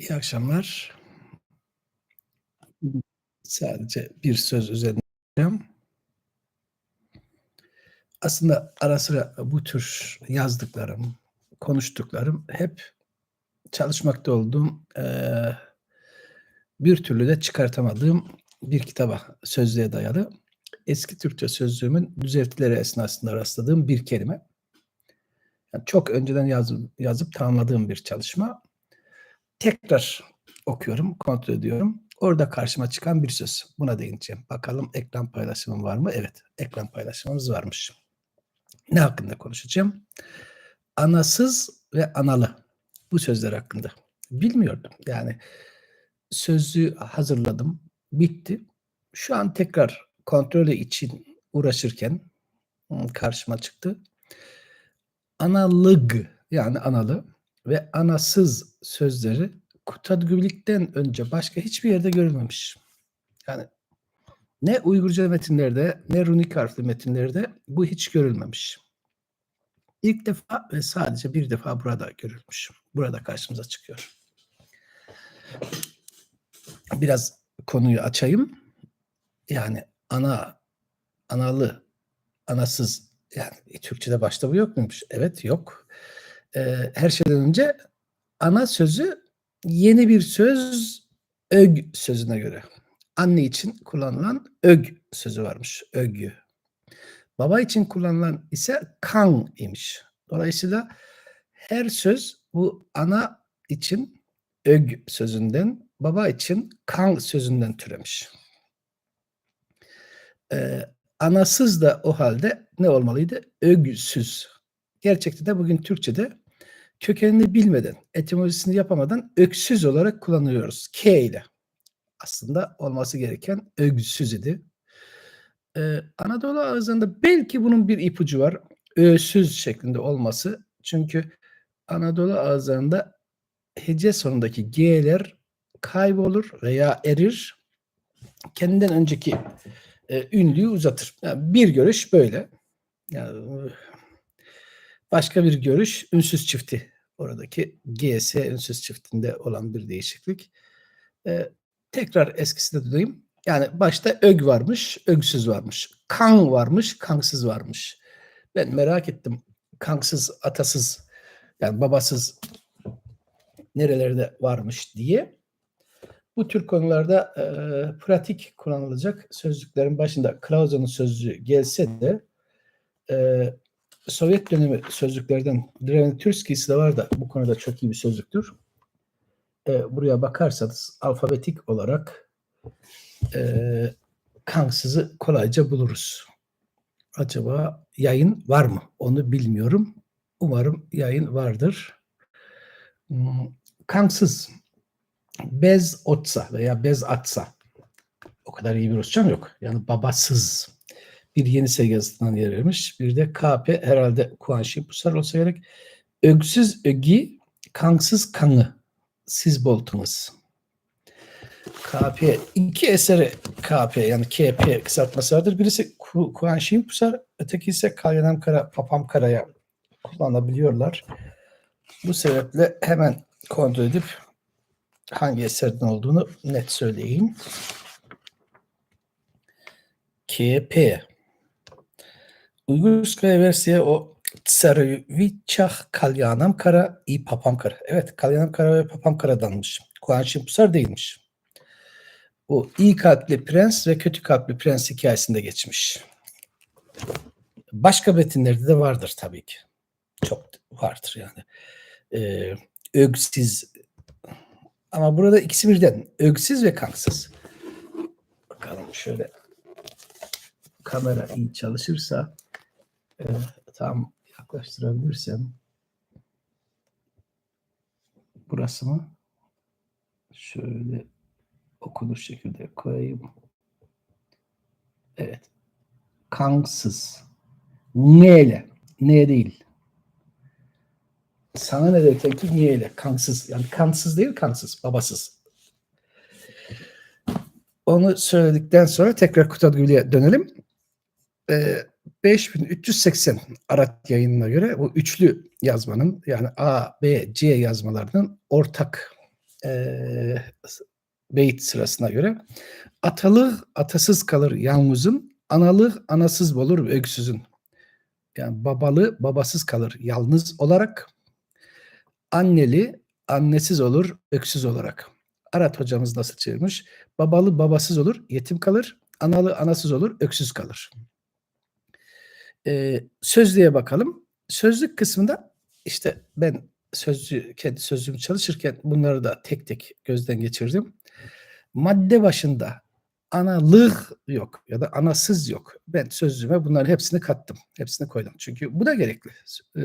İyi akşamlar. Sadece bir söz üzerine. Aslında ara sıra bu tür yazdıklarım, konuştuklarım hep çalışmakta olduğum, eee, bir türlü de çıkartamadığım bir kitaba, sözlüğe dayalı. Eski Türkçe sözlüğümün düzeltileri esnasında rastladığım bir kelime. Yani çok önceden yazıp yazıp tamamladığım bir çalışma. Tekrar okuyorum, kontrol ediyorum. Orada karşıma çıkan bir söz. Buna değineceğim. Bakalım ekran paylaşımım var mı? Evet, ekran paylaşımımız varmış. Ne hakkında konuşacağım? Anasız ve analı. Bu sözler hakkında. Bilmiyordum. Yani sözlüğü hazırladım, bitti. Şu an tekrar kontrolü için uğraşırken ımm, karşıma çıktı. Analıg yani analı ve anasız sözleri Kutadgübilik'ten önce başka hiçbir yerde görülmemiş. Yani ne Uygurca metinlerde ne runik harfli metinlerde bu hiç görülmemiş. İlk defa ve sadece bir defa burada görülmüş. Burada karşımıza çıkıyor. Biraz konuyu açayım. Yani ana, analı, anasız yani Türkçede başta bu yok muymuş? Evet yok. Eee, her şeyden önce ana sözü yeni bir söz ög sözüne göre. Anne için kullanılan ög sözü varmış. Ögü. Baba için kullanılan ise kan imiş. Dolayısıyla her söz bu ana için ög sözünden, baba için kan sözünden türemiş. Eee, anasız da o halde ne olmalıydı? Ögsüz. Gerçekte de bugün Türkçede kökenini bilmeden, etimolojisini yapamadan öksüz olarak kullanıyoruz. K ile. Aslında olması gereken ögsüz idi. Eee, Anadolu ağızlarında belki bunun bir ipucu var. Ö'süz şeklinde olması. Çünkü Anadolu ağızlarında hece sonundaki G'ler kaybolur veya erir. Kendinden önceki, eee, ünlüyü uzatır. Yani bir görüş böyle. Yani, başka bir görüş ünsüz çifti. Oradaki GS ünsüz çiftinde olan bir değişiklik. Eee, tekrar eskisine döneyim. Yani başta ög varmış, ögsüz varmış. Kan varmış, kansız varmış. Ben merak ettim. Kansız, atasız yani babasız nerelerde varmış diye. Bu tür konularda, eee, pratik kullanılacak sözcüklerin başında Clause'un sözlüğü gelse de, eee, Sovyet dönemi sözlüklerden Dreventürskisi de var da bu konuda çok iyi bir sözlüktür. Eee, buraya bakarsanız alfabetik olarak, eee, kansızı kolayca buluruz. Acaba yayın var mı? Onu bilmiyorum. Umarım yayın vardır. Imm, kansız, bez otsa veya bez atsa o kadar iyi bir Rusçam yok. Yani babasız bir Yenisey yazısından yer vermiş. Bir de KP herhalde Kuanşi Pusar olsa gerek. Ögsüz ögi, kansız kanı siz boltunuz. KP iki eseri KP yani KP kısaltması vardır. Birisi Ku Kuanşi Pusar, öteki ise Kalyanam Kara, Papam Kara'ya kullanabiliyorlar. Bu sebeple hemen kontrol edip hangi eserden olduğunu net söyleyeyim. KP. Uygurskaya versiya o Tsareviçah Kalyanam Kara i Papam Kara. Evet Kalyanam Kara ve Papam Kara'danmış. Kuanşin Pusar değilmiş. Bu iyi kalpli prens ve kötü kalpli prens hikayesinde geçmiş. Başka metinlerde de vardır tabii ki. Çok vardır yani. Ee, ögsiz ama burada ikisi birden. Ögsiz ve kanksız. Bakalım şöyle kamera iyi çalışırsa e, tam yaklaştırabilirsem burası mı? Şöyle okunur şekilde koyayım. Evet. Kanksız. Neyle? Ne değil. Sana ne derken ki niyeyle? Kansız. Yani kansız değil kansız. Babasız. Onu söyledikten sonra tekrar Kutadgül'e dönelim. Ee, 5380 Arat yayınına göre bu üçlü yazmanın yani A, B, C yazmalarının ortak s beyit sırasına göre. Atalık atasız kalır yalnızın, analık anasız olur öksüzün. Yani babalı babasız kalır yalnız olarak. Anneli annesiz olur öksüz olarak. Arat hocamız nasıl çevirmiş? Babalı babasız olur yetim kalır, analı anasız olur öksüz kalır. Eee, sözlüğe bakalım. Sözlük kısmında işte ben sözlüğü kendi sözlüğümü çalışırken bunları da tek tek gözden geçirdim. Madde başında analık yok ya da anasız yok. Ben sözlüğüme bunların hepsini kattım. Hepsini koydum. Çünkü bu da gerekli.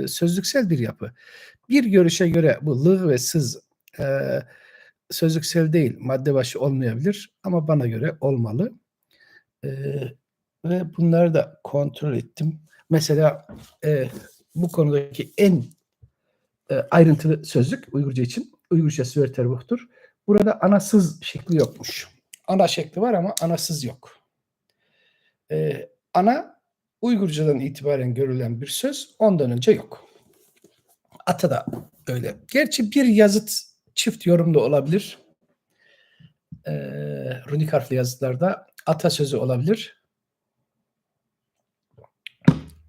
Sözlüksel bir yapı. Bir görüşe göre bu lık ve sız, eee, sözlüksel değil, madde başı olmayabilir ama bana göre olmalı. Eee, ve bunları da kontrol ettim. Mesela, eee, bu konudaki en, eee, ayrıntılı sözlük Uygurca için Uygurca Süveyterbuch'tur. Burada anasız şekli yokmuş. Ana şekli var ama anasız yok. Eee, ana Uygurcadan itibaren görülen bir söz, ondan önce yok. Ata da öyle. Gerçi bir yazıt çift yorumlu olabilir. Eee, runik harfli yazıtlarda atasözü olabilir.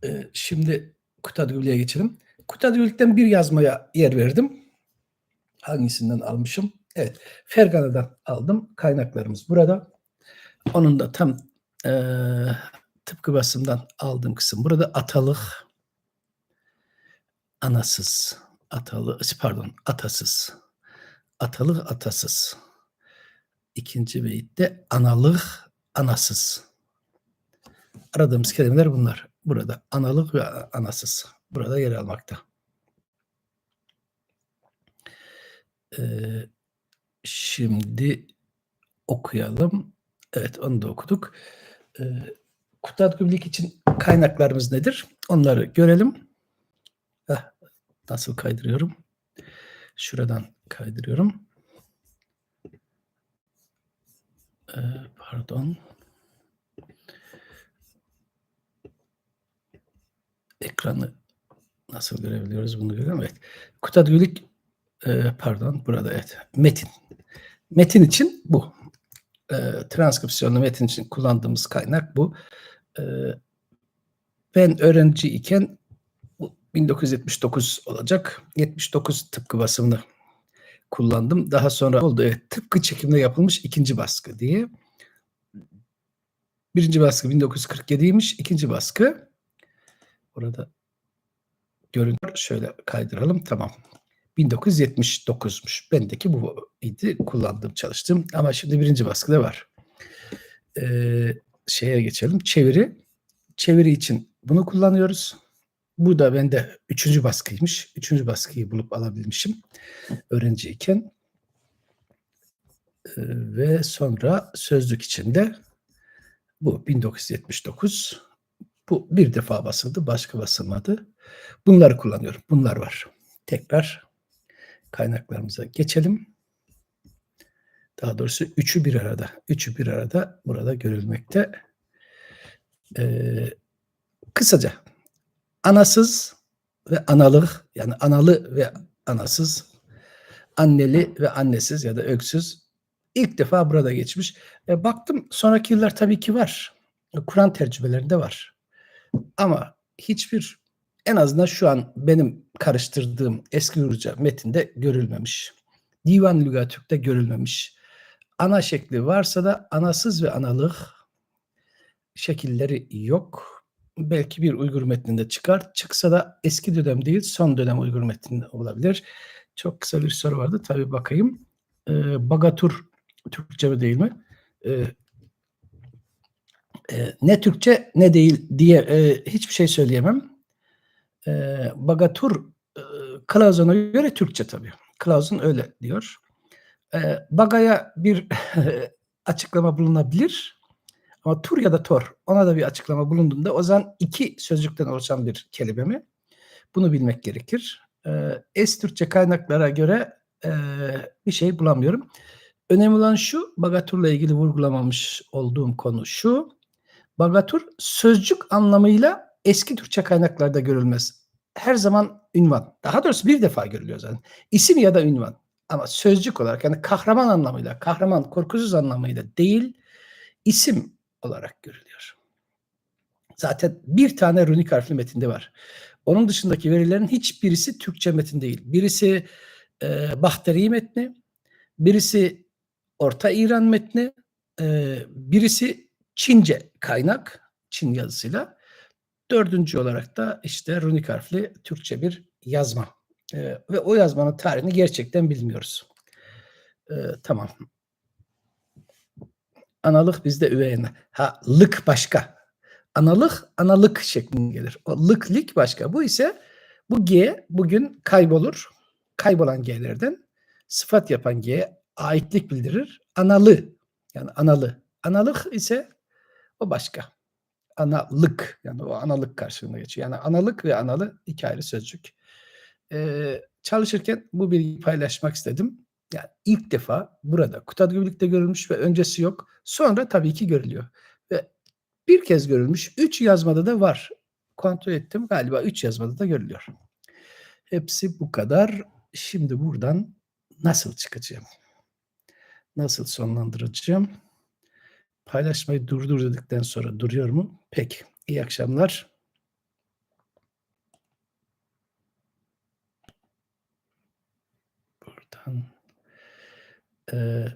Eee, şimdi Kutadgül'e geçelim. Kutadgül'den bir yazmaya yer verdim. Hangisinden almışım? Evet, Fergana'dan aldım. Kaynaklarımız burada. Onun da tam, eee, tıpkı basımdan aldığım kısım burada. Atalık anasız, atalı pardon, atasız. Atalık atasız. 2. beyitte analık anasız. Aradığımız kelimeler bunlar. Burada analık ve anasız. Burada yer almakta. Eee, şimdi okuyalım. Evet, onu da okuduk. Eee, Kutadgül'lük için kaynaklarımız nedir? Onları görelim. Heh, nasıl kaydırıyorum? Şuradan kaydırıyorum. Eee, pardon. Ekranı nasıl görebiliyoruz bunu görelim. Evet. Kutadgül'lük eee, pardon burada evet. Metin. Metin için bu. Eee, transkripsiyonlu metin için kullandığımız kaynak bu. Eee, ben öğrenci iken bu 1979 olacak. 79 tıpkı basımını kullandım. Daha sonra oldu. Evet, tıpkı çekimde yapılmış 2. baskı diye. 1. baskı 1947'ymiş. 2. baskı burada görüntü şöyle kaydıralım. Tamam. 1979'muş. Bendeki bu idi kullandığım, çalıştığım ama şimdi 1. baskıda var. Eee, şeye geçelim. Çeviri. Çeviri için bunu kullanıyoruz. Bu da bende 3. baskıymış. 3. baskıyı bulup alabilmişim öğrenciyken. Eee, ve sonra sözlük için de bu 1979. Bu bir defa basıldı, başka basılmadı. Bunları kullanıyorum. Bunlar var. Tekrar kaynaklarımıza geçelim. Daha doğrusu üçü bir arada. Üçü bir arada burada görülmekte. Eee, kısaca anasız ve analık yani analı ve anasız, anneli ve annesiz ya da öksüz ilk defa burada geçmiş. E, baktım sonraki yıllar tabii ki var. Kur'an tercümelerinde var. Ama hiçbir en azından şu an benim karıştırdığım eski Uygurca metinde görülmemiş. Divan Lügat Türk'te görülmemiş. Ana şekli varsa da anasız ve analık şekilleri yok. Belki bir Uygur metninde çıkar. Çıksa da eski dönem değil, son dönem Uygur metninde olabilir. Çok kısa bir soru vardı. Tabii bakayım. Eee, Bagatur Türkçe mi değil mi? Eee eee, ne Türkçe ne değil diye, eee, hiçbir şey söyleyemem. Eee, Bagatur, ııı, Clausen'a göre Türkçe tabii. Clausen öyle diyor. Eee, Baga'ya bir açıklama bulunabilir. Ama Tur ya da Tor ona da bir açıklama bulunduğunda o zaman 2 sözcükten oluşan bir kelime mi? Bunu bilmek gerekir. Eee, es Türkçe kaynaklara göre, eee, bir şey bulamıyorum. Önemli olan şu, Bagatur'la ilgili vurgulamamış olduğum konu şu: Bagatur sözcük anlamıyla eski Türkçe kaynaklarda görülmez. Her zaman ünvan. Daha doğrusu bir defa görülüyor zaten. İsim ya da ünvan. Ama sözcük olarak yani kahraman anlamıyla, kahraman korkusuz anlamıyla değil, isim olarak görülüyor. Zaten bir tane runik harfli metinde var. Onun dışındaki verilerin hiçbirisi Türkçe metin değil. Birisi e, Bahteri metni, birisi Orta İran metni, e, birisi Çince kaynak, Çin yazısıyla. Dördüncü olarak da işte runik harfli Türkçe bir yazma. E, ve o yazmanın tarihini gerçekten bilmiyoruz. E, tamam. Analık bizde üvey anne. Ha lık başka. Analık analık şeklinde gelir. O lık lik başka. Bu ise bu G bugün kaybolur. Kaybolan G'lerden sıfat yapan G aitlik bildirir. Analı yani analı. Analık ise o başka. Analık yani o analık karşılığında geçiyor. Yani analık ve analı iki ayrı sözcük. Ee, çalışırken bu bilgiyi paylaşmak istedim. Yani ilk defa burada Kutadgı birlikte görülmüş ve öncesi yok. Sonra tabii ki görülüyor. Ve bir kez görülmüş. Üç yazmada da var. Kontrol ettim. Galiba üç yazmada da görülüyor. Hepsi bu kadar. Şimdi buradan nasıl çıkacağım? Nasıl sonlandıracağım? Paylaşmayı durdur dedikten sonra duruyor mu? Peki. İyi akşamlar. Buradan e,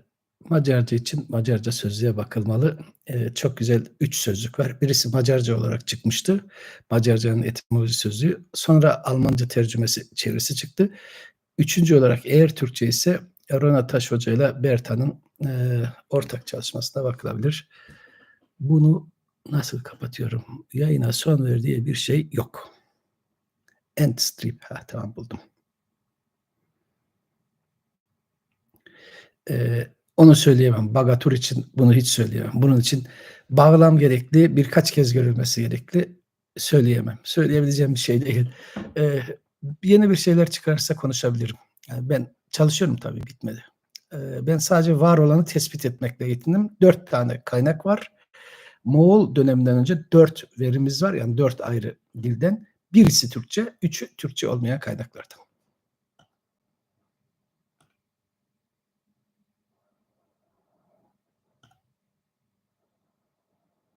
Macarca için Macarca sözlüğe bakılmalı. E, çok güzel üç sözlük var. Birisi Macarca olarak çıkmıştı. Macarcanın etimoloji sözlüğü. Sonra Almanca tercümesi çevirisi çıktı. Üçüncü olarak eğer Türkçe ise Rona Taş Hoca ile Berta'nın e, ortak çalışmasına bakılabilir. Bunu nasıl kapatıyorum? Yayına son ver diye bir şey yok. End strip. Ha, tamam buldum. Ee, onu söyleyemem. Bagatur için bunu hiç söyleyemem. Bunun için bağlam gerekli, birkaç kez görülmesi gerekli. Söyleyemem. Söyleyebileceğim bir şey değil. Ee, yeni bir şeyler çıkarsa konuşabilirim. Yani ben çalışıyorum tabii bitmedi. Ben sadece var olanı tespit etmekle yetindim. Dört tane kaynak var. Moğol döneminden önce dört verimiz var. Yani dört ayrı dilden. Birisi Türkçe, üçü Türkçe olmayan kaynaklardan.